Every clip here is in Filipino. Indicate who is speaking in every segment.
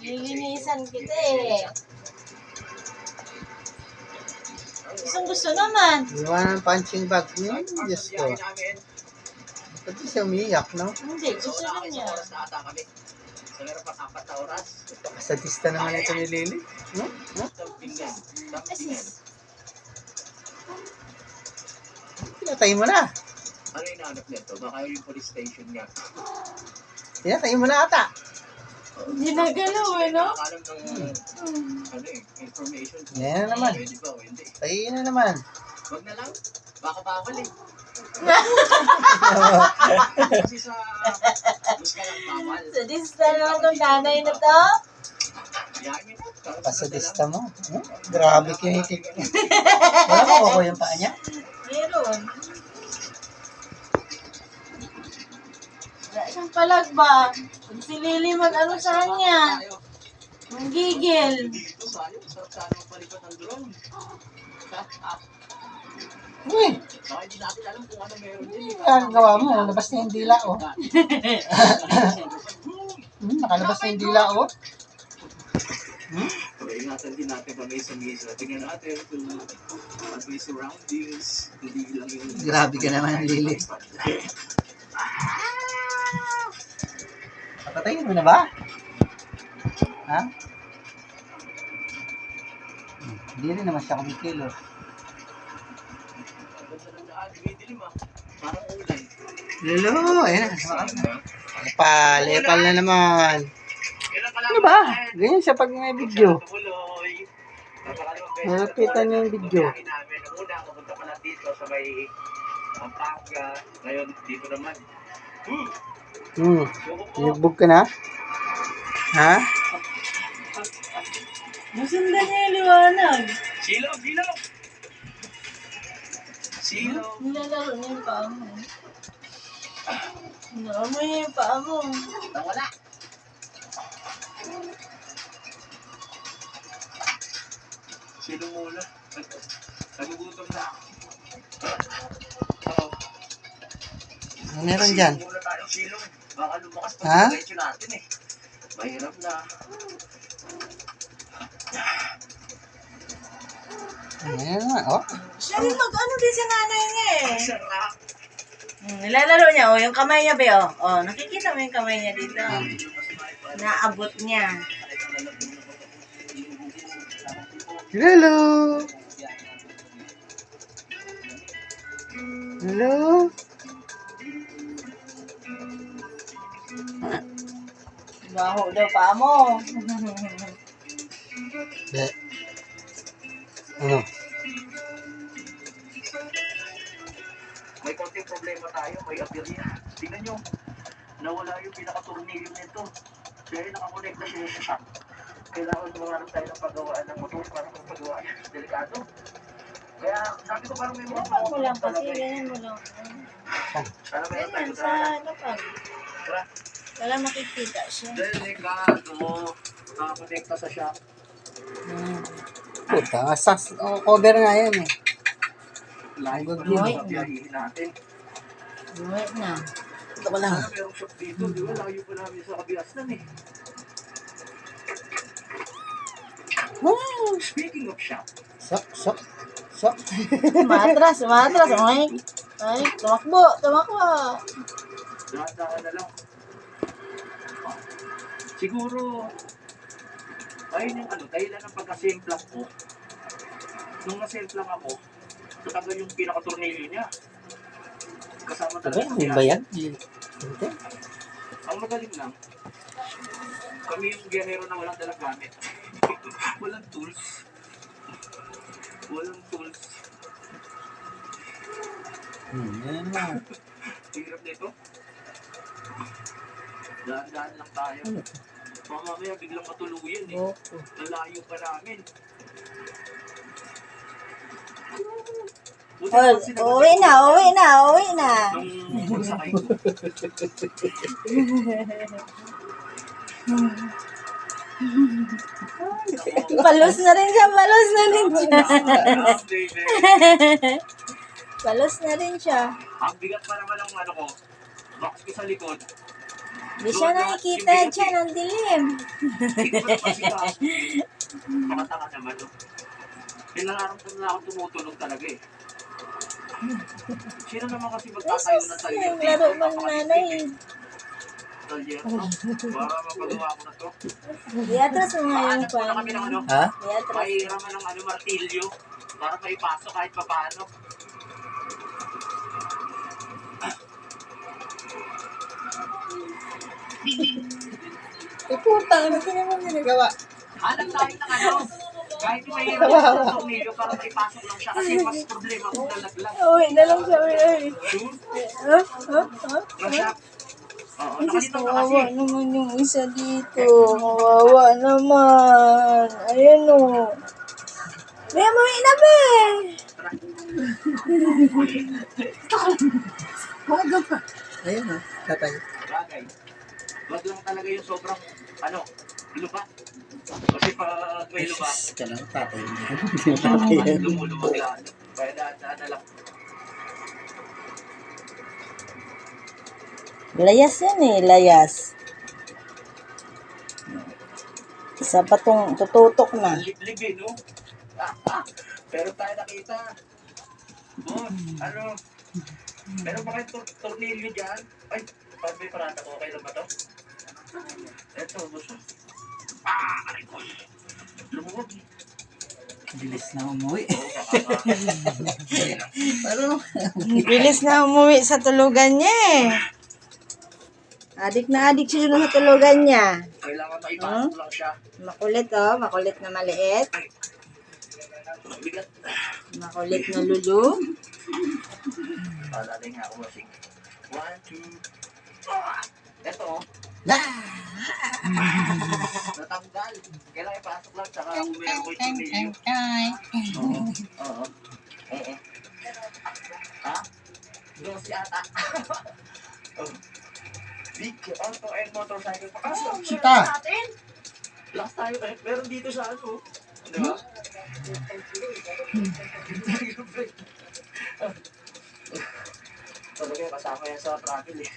Speaker 1: Lilinisan kita eh. Gustong gusto naman.
Speaker 2: Iwan ng punching bag. Hmm, Diyos ko. Pati siya umiyak, no?
Speaker 1: Hindi, gusto rin niya.
Speaker 2: Sadista naman ito ni Lily. No? No?
Speaker 1: Asis.
Speaker 2: Pinatay mo na.
Speaker 3: Ano yung nahanap nito? Baka yung police station nga.
Speaker 2: Pinatay mo na ata.
Speaker 1: Ginagalaw eh, no?
Speaker 3: Ng ano eh, information. kung
Speaker 2: Yan na naman.
Speaker 3: Pwede ba o hindi.
Speaker 2: Tayo na naman.
Speaker 3: Wag na lang. Baka bawal eh. Kasi sa bus ka lang bawal.
Speaker 1: Sadista naman tong nanay na to.
Speaker 2: Pasadista mo. Hmm? Grabe kinikik. Wala ko ko yung paa niya.
Speaker 1: Meron. Palagba. Pag si Lily mag-ano sa kanya.
Speaker 3: Tayo.
Speaker 1: Manggigil.
Speaker 3: Dito sayang. Sarap sana magpalipat ng drone. Ah,
Speaker 2: Uy, ang gawa mo. Labas na yung dila, oh. Hmm, nakalabas na yung dila, oh.
Speaker 3: So, ingatan din natin kami sa misa. Tingnan natin kung ano yung surroundings. Hindi lang yung...
Speaker 2: Grabe ka naman, Lily. Papatayin mo na ba? Ha? Hmm, Hindi rin naman siya kumikilo.
Speaker 3: Ganda ng daan. Dumidilim. Parang ulan.
Speaker 2: Lolo, ayan. Lepal, na naman.
Speaker 3: Kailan ka lang?
Speaker 2: Ano ba? Ganyan siya pag may video. Malapitan niya yung video.
Speaker 3: Una, pupunta pa lang dito sa may Pampanga. Ngayon, dito naman. Hmm.
Speaker 2: Hmm. Nilugbog ka na? Ha?
Speaker 1: Masundan niya yung liwanag.
Speaker 3: Silong, silong! Silong.
Speaker 1: Nilalaro niya yung paa mo. Naamoy niya yung paa mo.
Speaker 3: Nawala. Silong muna. Nagugutom na ako.
Speaker 2: Ano meron dyan?
Speaker 3: Silong. Baka lumakas
Speaker 2: Ha?
Speaker 3: pag diretso natin eh. Mahirap na.
Speaker 2: Ayan naman, oh.
Speaker 1: Siya rin mag-ano din sa nanay niya eh.
Speaker 3: Ang sarap.
Speaker 1: Hmm, nilalaro niya, oh, yung kamay niya, be, oh. Oh, nakikita mo yung kamay niya dito. Naabot niya.
Speaker 2: Hello! Hello?
Speaker 1: Baho daw paa mo.
Speaker 2: De. Ano?
Speaker 3: May konting problema tayo, may aberya. Tingnan nyo, nawala yung pinaka-tornilyo nito. Kaya nakakonect na siya sa shock. Kailangan gumawa tayo ng paggawaan ng motor para magpagawa. Delikado. Kaya sabi ko parang may mga
Speaker 1: Lapag mo lang kasi,
Speaker 3: eh.
Speaker 1: ganyan mo lang. Ganyan, sa lapag.
Speaker 3: Tara.
Speaker 1: Wala makikita siya.
Speaker 3: Delikado. Nakakonekta sa shock.
Speaker 1: Hmm.
Speaker 2: Puta, sas, oh, cover nga yan eh.
Speaker 3: Pa
Speaker 2: yun.
Speaker 3: naman biyahihin natin.
Speaker 1: Buhay na.
Speaker 2: Ito ko lang.
Speaker 3: Sana merong shock dito. Di ba layo pa namin sa kabiasnan eh.
Speaker 2: Woo!
Speaker 3: Speaking of shock,
Speaker 2: Sok, sok, sok.
Speaker 1: Matras, matras. Ay, ay, tumakbo, tumakbo.
Speaker 3: dahan-dahan na lang. Siguro, ayun yung ano, dahilan ng pagka-simplang ko. Nung na-simplang ako, tatagal yung pinaka-tornilyo niya. Kasama talaga
Speaker 2: may
Speaker 3: siya.
Speaker 2: bayad? Ito.
Speaker 3: Ang magaling lang, kami yung giyahero na walang dalang gamit. walang tools. Walang tools.
Speaker 2: Hmm, yan na.
Speaker 3: Hirap nito. Daan-daan lang tayo.
Speaker 2: Ano?
Speaker 3: Baka mamaya biglang matuluyan eh.
Speaker 2: Opo.
Speaker 3: Nalayo pa namin. Sinagot
Speaker 1: uwi na, uwi na, uwi na.
Speaker 3: Nung pagsakay ko.
Speaker 1: Palos na rin siya, palos na rin siya. Palos na rin siya.
Speaker 3: Ang bigat pa naman ng ano ko. Box ko sa likod.
Speaker 1: Hindi siya nakikita dyan, ang dilim.
Speaker 3: Ba naman no? Ilang araw ko na ako tumutulog talaga eh. Sino naman kasi magtatayo ng talyer
Speaker 1: Ang laro ng nanay.
Speaker 3: Para mapagawa ko na to.
Speaker 1: Iatras mo nga yung
Speaker 3: Paano ano?
Speaker 2: Ha?
Speaker 1: Iatras.
Speaker 3: Mahiraman ng ano, martilyo. Para maipasok kahit papaano.
Speaker 2: Eh, puta, ano ka naman ginagawa?
Speaker 3: Hanap tayo ng ano. Kahit mahiraman ng tornilyo para maipasok lang siya kasi mas problema kung nalaglag.
Speaker 1: Uy, na lang siya. Uy, uy. Ha? Ha? Ha? Ay,
Speaker 3: na kasi.
Speaker 1: kawawa naman yung isa dito. Kawawa naman. Ayan o. May amoy na ba eh.
Speaker 2: Ayun o, tatay.
Speaker 3: Bagay. Wag lang talaga yung sobrang, ano, lupa. Kasi pag may lupa,
Speaker 2: Yes, ka lang, tatay. Tatay yan.
Speaker 3: lumulubog lang. Kaya daan-daan na lang.
Speaker 1: Layas yan eh, layas. Isa pa tong tututok na.
Speaker 3: Liblib eh, no? Pero tayo nakita. Oh, ano? Meron ba kayo tor- tornilyo dyan? Ay, pag may parata ko, okay lang ba to? Eto, gusto. Ah. Lumuwag eh.
Speaker 2: Bilis na umuwi. Pero,
Speaker 1: Bilis na umuwi sa tulugan niya eh. Adik na adik siya sa tulugan niya.
Speaker 3: Kailangan maipasok lang siya.
Speaker 1: Makulit oh, makulit na maliit. Makulit na lulu.
Speaker 3: Paalala nga ako masing. One, two, ah! Eto, oh. Natanggal. Kailangan ipasok lang, tsaka kung meron ko yung tornilyo. Oo. Oo. Oo. Ha? Dos yata. oh. Big auto and motorcycle. Pakasok.
Speaker 2: Sita.
Speaker 3: Last tayo eh. Meron dito sa ano. Di ba? Talaga kasama yan sa travel eh.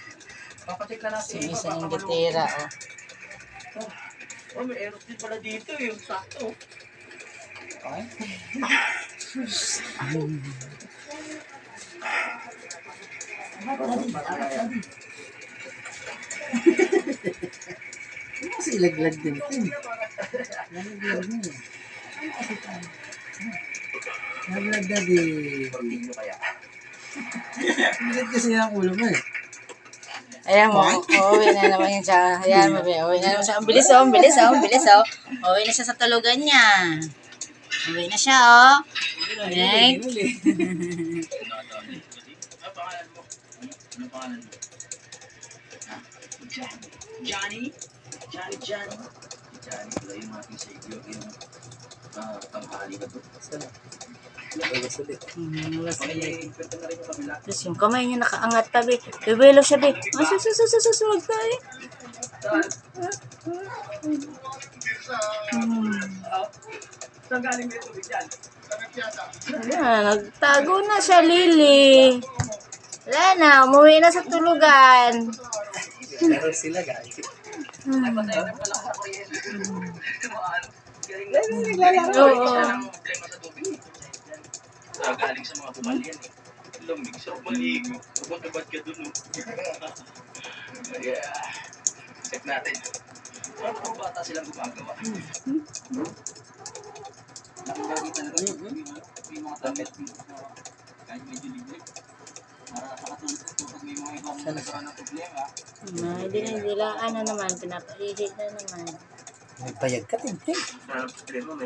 Speaker 3: Papacheck na natin. Malungkot
Speaker 1: gitira oh.
Speaker 3: Oh, may aeroplane pala dito eh. Yung sakto.
Speaker 2: Ay. Ano kasi ilaglag din ito eh. Nalaglag na eh. Nalaglag na di.
Speaker 3: Tornilyo kaya.
Speaker 2: Bigat kasi ang ulo mo eh.
Speaker 1: Ayan mo, uuwi na naman yan siya. Ayan mo, uuwi na naman siya. Ang bilis oh, ang bilis oh, ang bilis oh. Uuwi na siya sa tulugan niya. Uuwi na siya oh. Next.
Speaker 3: Ano pangalan mo? Ano pangalan mo? Ha? Jan- Johnny? Johnny, Johnny. Si Johnny pala yung ating sa iyo. Yung uh, tanghali ka to.
Speaker 2: Bagas ulit.
Speaker 1: Hmm,
Speaker 3: May
Speaker 1: ulit. Tapos yung kamay niya nakaangat pa, be. Bebelo siya, be. Ah, sus, sus, sus, sus, huwag tayo. Hmm.
Speaker 3: Saan galing may tubig yan?
Speaker 1: Ayan, nagtago na siya, Lily. Wala na, umuwi na sa tulugan.
Speaker 2: Pero sila guys.
Speaker 3: Ay, patay na pala sa kuryente. Ano? Galing na.
Speaker 1: Oo.
Speaker 3: Ah, galing sa mga pumalyan eh. Lamig sa maligo. Ubad-ubad ka dun, oh. yeah. Check natin. Ano pang bata silang gumagawa? Nakagagi talaga yung may mga damit. Kahit medyo libre. Para sa katulad ko pag may mga ibang nagkaroon ng problema.
Speaker 1: Ah, Hindi na nilaan na naman, pinapahihi na naman.
Speaker 2: May payag ka, ting.
Speaker 3: Sa problema,